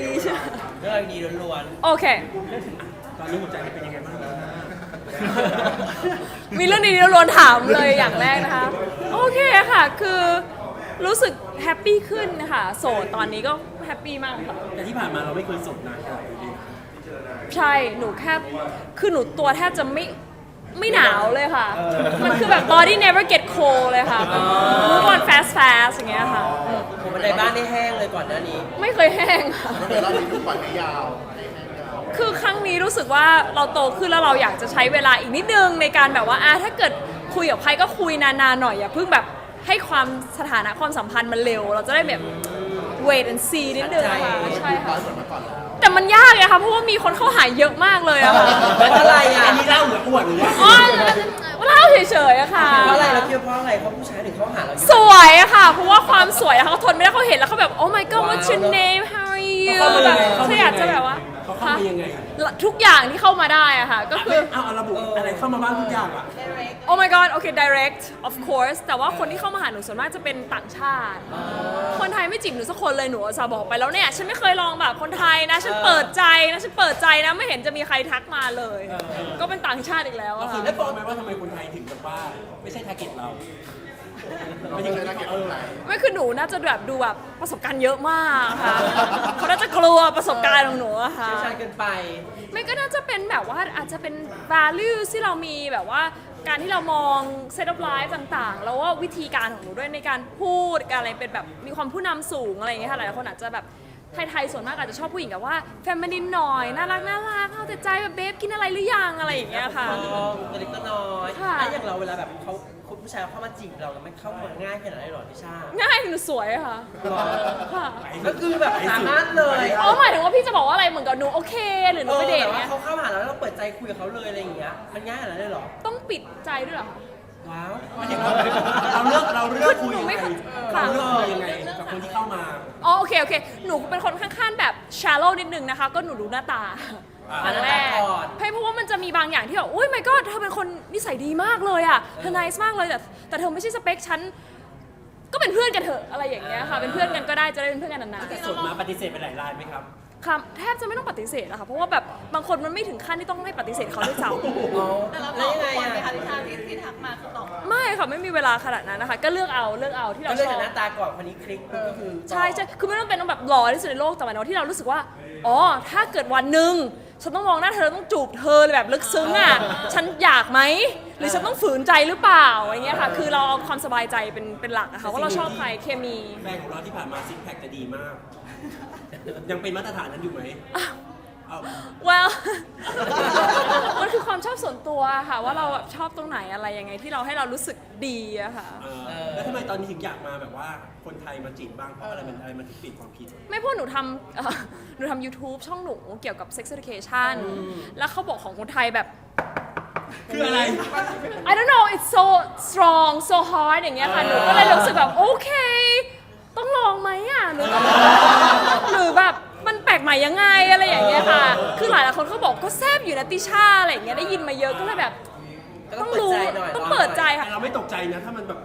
ดีๆใช่ไหมเรื่องอะไรดีล้วนโอเคตอนนี้หัวใจเป็นยังไงบ้างมีเรื่องดีๆล้วนๆถามเลยอย่างแรกนะคะ โอเคค่ะ คือรู้สึกแฮปปี้ขึ้นนะคะโสดตอนนี้ก็แฮปปี้มากค่ะ แต่ที่ผ่านมาเราไม่เคยสดนานขนาดนี้ใช่ หนูแค่ คือหนูตัวแทบจะไม่ไม่หนาวเลยค่ะ มันคือแบบ body never get cold เลยค่ะ move on fast fast อย่างเงี้ยค่ะอื มๆผมบันไดบ้านได้แห้งเลยก่อนหน้านี้ ไม่เคยแห้งค่ะเดี๋ยวเรามีลูกปล่อยให้ยาวให้แห้งยาวคือครั้งนี้รู้สึกว่าเราโตขึ้นแล้วเราอยากจะใช้เวลาอีกนิดนึงในการแบบว่าอะถ้าเกิดคุยกับใครก็คุยนานๆหน่อยอย่าเพิ่งแบบให้ความสถานะความสัมพันธ์มันเร็ว เราจะได้แบบ wait and see นิดนึงอะค่ะใช่ค่ะร้อยเหมือนเมื่อก่อนแล้วแต่มันยากเลยค่ะเพราะว่ามีคนเข้าหาเยอะมากเลยอะค่ะแล้วอะไรอะอันนี้เล่าหรืออวดหรือว่าอ๋อเล่าเฉยๆอะค่ะ เพราะอะไรเราคิดว่าเพราะอะไรเพราะผู้ชายถึงเขาหาเราเยอะ สวยอะ ค่ะเพราะว่าความสวยอะค่ะเขาทนไม่ได้เขาเห็นแล้วเขาแบบ oh my god what's your ว้าว name how are you เขาเข้ามาแบยับงไงเขาอยากจะแบบว่าเขาเข้ามายังไงอะทุกอย่างที่เข้ามาได้อะค่ะก็คือ เอาเอาระบุอะไรเข้ามาบ้างทุกอย่างอะ oh my god โอเค direct of course แต่ว่าคนที่เข้ามาหาหนูส่วนมากจะเป็นต่างชาติ คนไทยไม่จีบหนูสักคนเลยหนูอุตสาห์บอกไปแล้วเนี่ย ฉันไม่เคยลองแบบคนไทยนะ ฉันเปิดใจนะ ฉันเปิดใจนะ ไม่เห็นจะมีใครทักมาเลย ก็เป็นต่างชาติอีกแล้วเราอะเคยค่ะได้บอกไหมว่าทำไมคนไทยถึงแบบว่า ไม่ใช่ทาร์เก็ตเรา ไม่ใช่นักเก็ตคนไหนไม่คือหนูน่าจะแบบดูแบบประสบการณ์เยอะมากค่ะเขาน่าจะกลัวประสบการณ์ของหนูอะค่ะ เชี่ยวชาญเกินไป ไม่ก็น่าจะเป็นแบบว่าอาจจะเป็น value ที่เรามีแบบว่าการที่เรามอง set of life ต่างๆ แล้วว่าวิธีการของหนูด้วยในการพูดการอะไรเป็นแบบมีความผู้นำสูงอะไรอย่างเงี้ยค่ะหลายๆคนอาจจะแบบไทยๆส่วนมากอาจจะชอบผู้หญิงแบบว่าแฟมินินหน่อยน่ารักน่ารักเอาแต่ใจแบบเบฟกินอะไรหรือยังอะไรอย่างเงี้ยค่ะ อ๋อตัวเล็กตัวน้อยค่ะแล้วอย่างเราเวลาแบบเขาคุณ ผู้ชายเข้ามาจีบเรามันเข้ามาง่ายขนาดไหนหรอพี่ชาง่ายหนูสวยอะค่ะหรอค่ะก็คือแบบสามารถเลยอ๋อหมายถึงว่าพี่จะบอกว่าอะไรเหมือนกับหนูโอเคหรือหนูเอไปอเดทแต่ว่าเนี่ยเขาเข้ามาหาเราแล้วเราเปิดใจคุยกับเขาเลยอะไรอย่างเงี้ยมันง่ายขนาดนั้นเลยเหรอ ต้องปิดใจด้วยเหรอคะว้าวเราเลือกเราเลือกคุยยังไงค่ะเราเลือกคุยยังไงกับคนที่เข้ามาอ๋อโอเคโอเคหนูเป็นคนค่อนข้างแบบ shallow นิดนึงนะคะ ก็หนูดูหน้าตา อ่าอันแรกเพราะว่ามันจะมีบางอย่างที่แบบอุ้ยไม่ก็เธอเป็นคนนิสัยดีมากเลยอะเธอ nice มากเลยแต่แต่เธอไม่ใช่สเปคฉันก็เป็นเพื่อนกันเถอะอะไรอย่างเงี้ยค่ะ เป็นเพื่อนกันก็ได้จะได้เป็นเพื่อนกันนานแต่สดมาปฏิเสธไปหลายรายไหมครับๆค่ะแทบจะไม่ต้องปฏิเสธอะค่ะเพราะว่าแบบบางคนมันไม่ถึงขั้นที่ต้องให้ปฏิเสธเขาด้วยซ้ำอ๋อแต่เราตแล้วอบยังไงคนอะไหมคะที่ทางที่ที่ทักมาคือตอบไม่ค่ะไม่มีเวลาขนาดนั้นนะคะ ก็เลือกเอาเลือกเอาที่ก็เราเลือกชอจากบหน้าตาก่อนคนนี้คลิกปุ๊บก็คือใช่ใช่คือไม่ต้องเป็นต้องแบบหล่อที่สุดในโลกแต่หมายถึงว่าที่เรารู้สึกว่าอ๋อถ้าเกิดวันหนึ่ง ฉันต้องมองหน้าเธอต้องจูบเธอเลยแบบลึกซึ้งอะฉันอยากไหมหรือฉันต้องฝืนใจหรือเปล่าอย่างเงี้ยค่ะ คือเราเอาความสบายใจเป็นเป็นหลักอะค่ะว่าเราชอบใครเคมี แฟนของเราที่ผ่านมาซิกแพคจะดีมาก ยังเป็นมาตรฐานนั้นอยู่ไหมเอา well มันคือความชอบส่วนตัวค่ะ ว่าเราแบบชอบตรงไหนอะไรยังไงที่เราให้เรารู้สึกดีอะค่ะ เออแล้วทำไมตอนนี้ถึงอยากมาแบบว่าคนไทยมาจีบบ้างเพราะอะไรมันอะไรมันถึงเปลี่ยนความคิด ไม่พูดหนูทำเอ่อหนูทำ YouTube ช่องหนูเกี่ยวกับ sex education แล้วเขาบอกของคนไทยแบบ คืออะไร I don't know it's so strong so hard อย่างเงี้ยค่ะ หนูก็เลยรู้สึกแบบ โอเค ต้องลองไหมอะหรือหรือแบบมันแปล กใหม่ยังไงอะไรอย่างเงี้ยค่ะ คือหลายหลายๆคนเขาบอกก็แซบอยู่นะติชาอะไรอย่างเงี้ยได้ยินมาเยอะก็เลยแบบ ก็ต้องเปิดรู้ใจหน่อย ต้องเปิดใจแต่ค่ะเราไม่ตกใจนะ ถ้ามันแบบ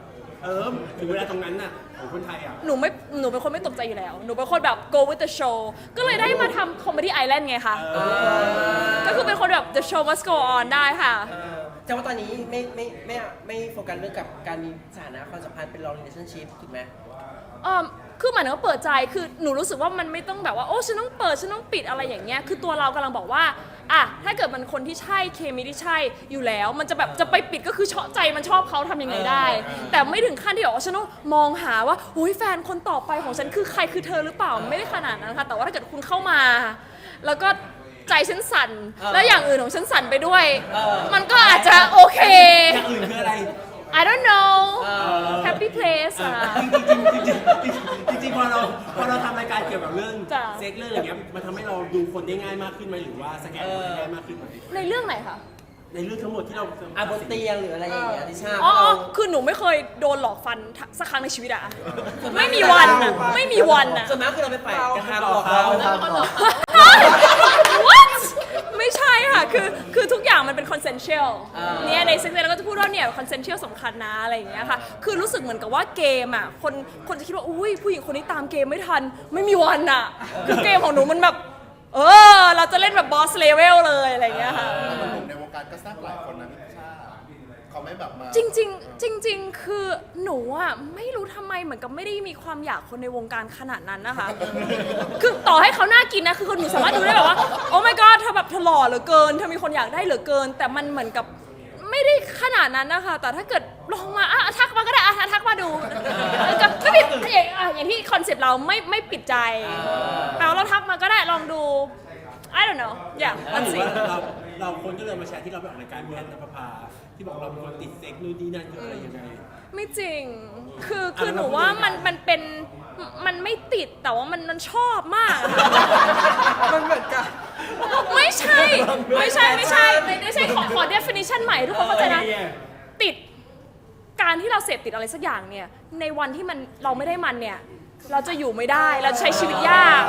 เออถึงเวลาตรงนั้นน่ะของคนไทยอะ หนูไม่หนูเป็นคนไม่ตกใจอยู่แล้ว หนูเป็นคนแบบ go with the show ก็เลยได้มาทำ comedy island ไงคะก็คือเป็นคนแบบ the show must go on ได้ค่ะ เออแต่ว่าตอนนี้ไม่ไม่ไม่ไม่โฟกัสเรื่องกับการมีสถานะความสัมพันธ์เป็น long relationship ถูกไหม เออ คือหมายถึงว่าเปิดใจคือหนูรู้สึกว่ามันไม่ต้องแบบว่าโอ้ฉันต้องเปิดฉันต้องปิดอะไรอย่างเงี้ยคือตัวเรากำลังบอกว่าอะถ้าเกิดมันคนที่ใช่เคมีที่ใช่อยู่แล้ว มันจะแบบจะไปปิดก็คือชอบใจมันชอบเขาทำยังไงได้ แต่ไม่ถึงขั้นที่บอกว่าฉันต้องมองหาว่าโอ้ยแฟนคนต่อไปของฉันคือใครคือเธอหรือเปล่าไม่ได้ขนาดนั้นค่ะแต่ว่าถ้าเกิดคุณเข้ามา แล้วก็ใจฉันสั่นเออแล้วอย่างอื่นของฉันสั่นไปด้วยเออมันก็อาจจะโอเค อย่างอื่นคืออะไร I don't know เออ happy place อะจริงจริงจริงจริงพอเราพอเราทำรายการเกี่ยวกับเรื่องจ้ะ เซ็กเรื่องอะไรเงี้ยมันทำให้เราดูคนได้ง่ายมากขึ้นไหมหรือว่าสแกนคนได้ง่ายมากขึ้นไหมในเรื่องไหนคะ ในเรื่องทั้งหมดที่เรา อะบนเตียงหรืออะไรอย่างเงี้ยที่ชาอ๋อ เราคือหนูไม่เคยโดนหลอกฟันสักครั้งในชีวิตอะไม่มีวันอะไม่มีวันอะส่วนมากคือเราไปแปกระทำหลอกเขา What ไม่ใช่ค่ะ คือคือทุกอย่างมันเป็น consensual อ่า เนี่ยใน sex ed เราก็จะพูดว่าเนี่ย consensual สำคัญนะอะไรอย่างเงี้ยค่ะ คือรู้สึกเหมือนกับว่าเกมอะคนคนจะคิดว่าอุ้ยผู้หญิงคนนี้ตามเกมไม่ทัน ไม่มีวันอะ คือเกมของหนูมันแบบ เออ เราจะเล่นแบบ boss level เลยอะไรอย่างเงี้ยค่ะแต่หนุ่มในวงการก็แซ่บหลายคนนะพี่ชา เขาไม่แบบมาจริงๆ จริง ๆ คือหนูอะไม่รู้ทำไมเหมือนกับไม่ได้มีความอยากคนในวงการขนาดนั้นนะคะ คือต่อให้เขาน่ากินนะคือคนหนูสามารถดูได้แบบว่าโอ้ my god เธอแบบเธอหล่อเหลือเกินเธอมีคนอยากได้เหลือเกิน แต่มันเหมือนกับไม่ได้ขนาดนั้นนะคะ แต่ถ้าเกิดลองมาอะทักมาก็ได้อะทักมาดูกับไม่ปิดอย่างอะอย่างที่คอนเซปต์เราไม่ไม่ปิดใจแปลว่าเราทักมาก็ได้ลองดู I don't know อย่างถ้า let's ถือ see ว่าเราเราคนก็เลยมาแชร์ที่เราไปออกรายการแมนนภพา ที่บอกเราเป็นคนติดเซ็กนู่นนี่นั่นคืออะไรยังไง ไม่จริง คือคืออะหนูแล้วว่าพูดยังไงมันมันเป็นมันไม่ติดแต่ว่ามันมันชอบมากอะมันเหมือนกับไม่ใช่ ไม่ใช่ไม่ใช่ไม่ใช่ขอขอ definition ใหม่ทุกคนเข้าใจนะ ติดการที่เราเสพติดอะไรสักอย่างเนี่ย ในวันที่มันเราไม่ได้มันเนี่ย เราจะอยู่ไม่ได้เราจะใช้ชีวิตยาก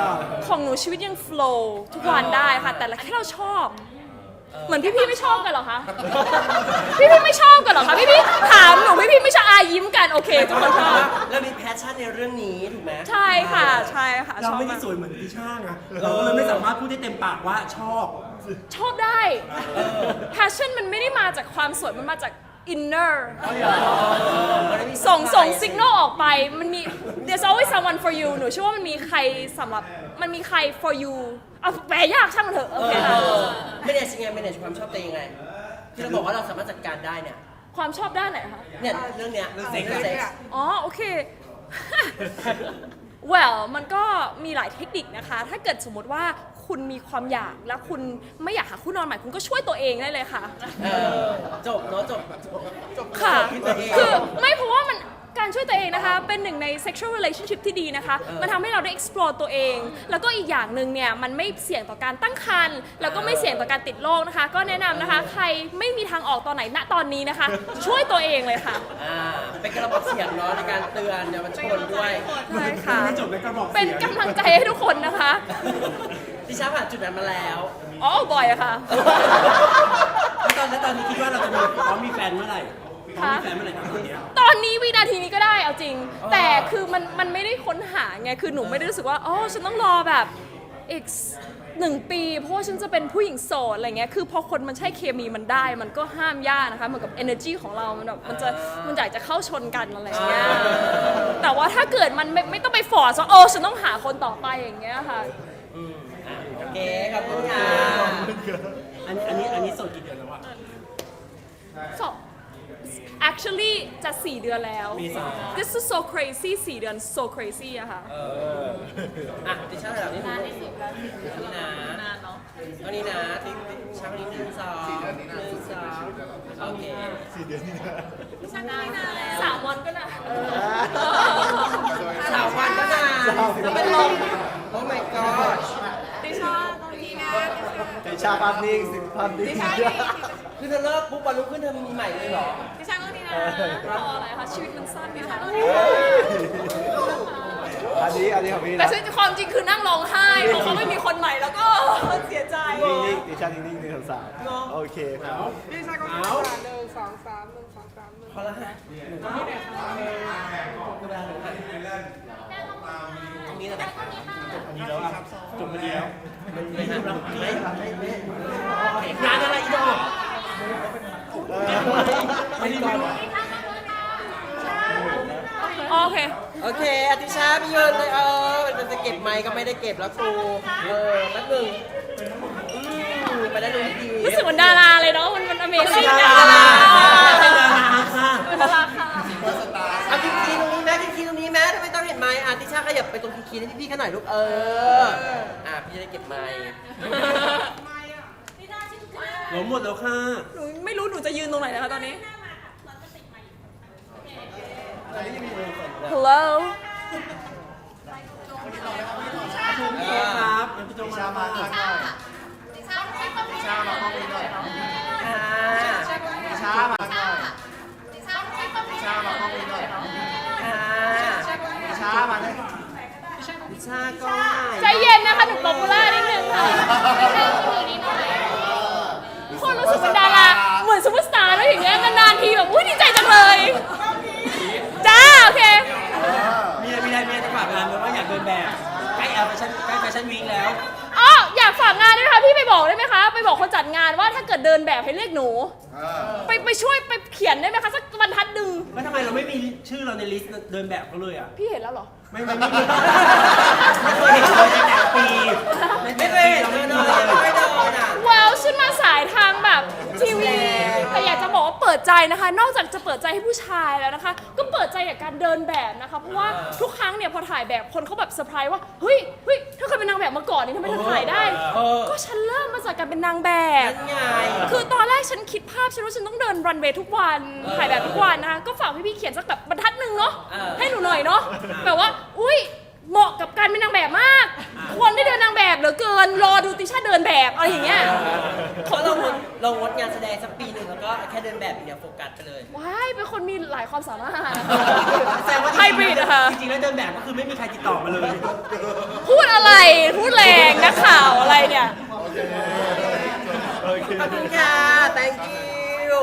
ของหนูชีวิตยัง flow ทุกวันได้ค่ะ แต่ละแค่เราชอบ เหมือนพี่ๆไม่ชอบกันเหรอคะ พี่ๆไม่ชอบกันเหรอคะพี่ๆถามหนูพี่ๆไม่ชอบอายิ้มกันโอเคทุกคนชอบ เรามีแพชชั่นในเรื่องนี้ถูกไหมใช่ค่ะใช่ค่ะเราชอบไม่ได้มากสวยเหมือนที่ช่างอะเราก็เลยไม่สามารถพูดได้เต็มปากว่าชอบ ชอบได้ passion มันไม่ได้มาจากความสวยมันมาจาก inner ส่งส่ง signal ออกไปมันมี there's always someone for you หนูเชื่อว่ามันมีใครสำหรับมันมีใคร for you เอาแปลยากช่างมันเถอะโอเคค่ะ ไม่เนชยังไงไม่เนชความชอบตัวเองยังไงที่เราบอกว่าเราสามารถจัดการได้เนี่ย ความชอบด้านไหนคะ เนี่ยเรื่องเนี้ยเรื่องเซ็กซ์เรื่องเซ็กซ์อ๋อโอเค well มันก็มีหลายเทคนิคนะคะ ถ้าเกิดสมมติว่าคุณมีความอยากและคุณไม่อยากหาคู่นอนใหม่คุณก็ช่วยตัวเองได้เลยค่ะ เออจบเนาะจบจบค่ะที่ตัวเอง คือ วยตัวเองนะคะ เป็นหนึ่งใน sexual relationship ที่ดีนะคะ มันทำให้เราได้ explore ตัวเอง แล้วก็อีกอย่างหนึ่งเนี่ย มันไม่เสี่ยงต่อการตั้งครรภ์ แล้วก็ไม่เสี่ยงต่อการติดโรคนะคะ ก็แนะนำนะคะ ใครไม่มีทางออกตอนไหน ณ ตอนนี้นะคะ ช่วยตัวเองเลยค่ะ อ่าเป็นกระบอกเสียงเนาะในการเตือนเยาวชนด้วยใช่ค่ะไม่จบในกระบอกเป็นเสียงกำลังใจให้ทุกคนนะคะ ดิฉันผ่านจุดนั้นมาแล้วอ๋อ บ่อยอะค่ะตอนแล้วตอนนี้คิดว่าเราจะมีพร้อมมีแฟนเมื่อไหร่ พร้อมมีแฟนเมื่อไหร่ครับตอนเนี้ยตอนนี้วินาทีนี้ก็ได้เอาจริง แต่คือมันมันไม่ได้ค้นหาไงคือหนูไม่ได้รู้สึกว่าอ๋อฉันต้องรอแบบอีกหนึ่งปี เพราะว่าฉันจะเป็นผู้หญิงโสดอะไรเงี้ยคือพอคนมันใช่เคมีมันได้ มันก็ห้ามยากนะคะเหมือนกับ energy ของเรา มันแบบมันจะมันอยากจะเข้าชนกันอะไรเงี้ยแต่ว่าถ้าเกิดมันไม่ไม่ต้องไปฟอร์สว่าโอ้ฉันต้องหาคนต่อไปอย่างเงี้ยค่ะอืมอะโอเคขอบคุณค่ะอันนี้อันนี้อันนี้โสดกี่เดือน actually จะสี่เดือนแล้วเมษา this is so crazy สี่เดือน so crazy อะค่ะเอออะดิฉันระดับนี้นานที่สุดแล้วนี่นะนานเนาะเท่านี้นะที่ช่างนี้หนึ่งสองหนึ่งสองโอเคช่างได้นานแล้วสามวันก็นะสามวันก็นานแล้วเป็นลมโอ้ my god ดิชาตรงนี้นะในชาภาพนิ่งสิภาพนิ่งดิชาคือเธอเลิกปุ๊บวันรุ่งขึ้นเธอมีใหม่เลยเหรอดิชาต รงนี้นะรออะไรคะชีวิตมันสั้นดินะชาคะตรงนี้อันนี้อันนี้ของพี่แต่นะชีวิตความจริงคือนั่งร้องไห้เพราะเขาไม่มีคนใหม่แล้วก็เสียใจนิ่งๆดิฉันนิ่งๆหนึ่งสองสามโอเคครับเอาพอแล้วฮะหนูก็ไม่ได้ค่ะเวลาหนูอะตรงนี้นะดีแล้วอะจบพอดีแล้วมันไม่ฮะไม่ไม่ไม่งานอะไรอีดอก ไม่ได้ก่อนโอเค โอเคอติชาพี่ยืนเลยเออมันจะเก็บไมค์ก็ไม่ได้เก็บแล้วกูเออแป๊บหนึงอืมไปได้ดูดีรู้สึกเหมือนดาราเลยเนาะ มันมัน amazing ดาราเป็นดาราค่ะดาราค่ะเอาคีคีตรงนี้แม่คีคีตรงนี้แม่ทำไมต้องเห็นไมค์อะติชาขยับไปตรงคีคีให้พี่ๆเขาหน่อยลูกเอออะพี่จะได้เก็บไมค์ ล้มหมดแล้วค่ะ หนูไม่รู้หนูจะยืนตรงไหนนะคะตอนนี้ Hello เออครับพี่โจมามาค่ะชามาห้องนี้หน่อยชามาหน่อยชามาห้องนี้หน่อยค่ะชามาเลยติชาก็ใจเย็นนะคะหนูป๊อปปูล่านิดนึงค่ะเรู้สึกเป็นดาราเหมือนซูเปอร์สตาร์แล้วอย่างเงี้ยนานๆทีแบบอุ้ยดีใจจังเลย จ้า โอเค มีอะไรมีอะไรมีอะไรจะฝากงานไหมว่าอยากเดินแบบใกล้แอลแฟชั่นใกล้แฟชั่นวีคแล้วอ๋อ อยากฝากงานด้วยนะคะพี่ไปบอกได้ไหมคะ ไปบอกคนจัดงานว่าถ้าเกิดเดินแบบให้เรียกหนู ไปไปช่วยไปเขียนได้ไหมคะสักบรรทัดหนึ่งแล้วทำไมเราไม่มีชื่อเราในลิสต์เดินแบบเขาเลยอะพี่เห็นแล้วเหรอ ไม่ไม่ไม่ไม่เคยเห็นเลยในแต่ละปีในไม่แต่เคละยปีเห็นเราเลไม่ยเคยเลย ไม่โดนอะ ว้าวฉันมาสายทางแบบทีวีแต่อยากจะบอกว่าเปิดใจนะคะ นอกจากจะเปิดใจให้ผู้ชายแล้วนะคะ ก็เปิดใจกับการเดินแบบนะคะเพราะว่าทุกครั้งเนี่ยพอถ่ายแบบคนเขาแบบเซอร์ไพรส์ว่าเฮ้ยเฮ้ยเธอเคยเป็นนางแบบมาก่อนนี่ทำไมเธอถ่ายได้ เออ ก็ฉันเริ่มมาจากการเป็นนางแบบนั่นไง คือตอนแรกฉันคิดภาพฉันว่าฉันต้องเดินรันเวย์ทุกวันถ่ายแบบทุกวันนะคะก็ฝากพี่ๆเขียนสักแบบบรรทัดหนึ่งเนาะเออให้หนูหน่อยเนาะแบบว่า อุ้ย เหมาะกับการเป็นนางแบบมาก ควรได้เดินนางแบบเหลือเกิน รอดูติช่าเดินแบบอะไรอย่างเงี้ยเพราะเรางดเรางดงานแสดงสักปีหนึ่งแล้วก็แค่เดินแบบอย่างเดียวโฟกัสไปเลยว้ายเป็นคนมีหลายความสามารถแสดงว่าไฮบริดอะค่ะ จริงๆแล้วเดินแบบก็คือไม่มีใครติดต่อมาเลย พูดอะไร พูดแรงนักข่าวอะไรเนี่ย ขอบคุณค่ะ thank you